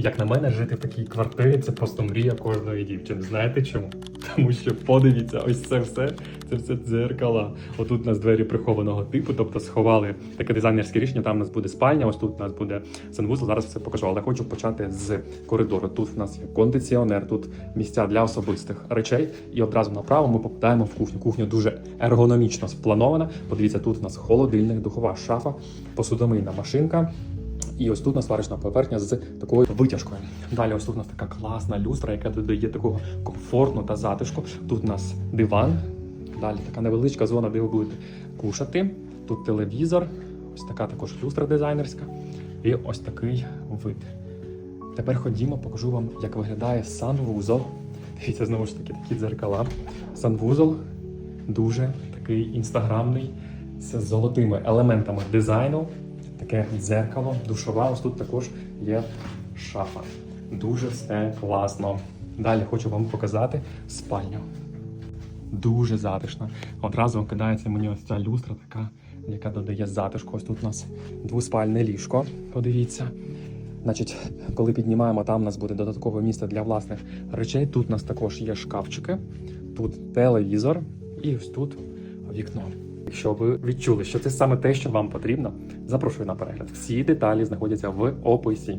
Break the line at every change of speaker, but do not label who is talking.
Як на мене, жити в такій квартирі це просто мрія кожної дівчини. Знаєте чому? Тому що подивіться, ось це все, це все дзеркала. Отут у нас двері прихованого типу, тобто сховали таке дизайнерське рішення. Там у нас буде спальня, ось тут у нас буде санвузол. Зараз все покажу. Але хочу почати з коридору. Тут у нас є кондиціонер, тут місця для особистих речей. І одразу направо ми попадаємо в кухню. Кухня дуже ергономічно спланована. Подивіться, тут у нас холодильник, духова шафа, посудомийна машинка. І ось тут у нас варочна поверхня з такою витяжкою. Далі ось тут у нас така класна люстра, яка додає такого комфортну та затишку. Тут у нас диван, далі така невеличка зона, де ви будете кушати. Тут телевізор, ось така також люстра дизайнерська. І ось такий вид. Тепер ходімо, покажу вам, як виглядає санвузол. Дивіться, знову ж таки, такі дзеркала. Санвузол дуже такий інстаграмний, з золотими елементами дизайну. Таке дзеркало, душова. Ось тут також є шафа. Дуже все класно. Далі хочу вам показати спальню. Дуже затишна. Одразу кидається мені ось ця люстра, така, яка додає затишку. Ось тут у нас двоспальне ліжко. Подивіться. Значить, коли піднімаємо, там у нас буде додаткове місце для власних речей. Тут у нас також є шкафчики, тут телевізор і ось тут вікно. Якщо ви відчули, що це саме те, що вам потрібно, запрошую на перегляд. Всі деталі знаходяться в описі.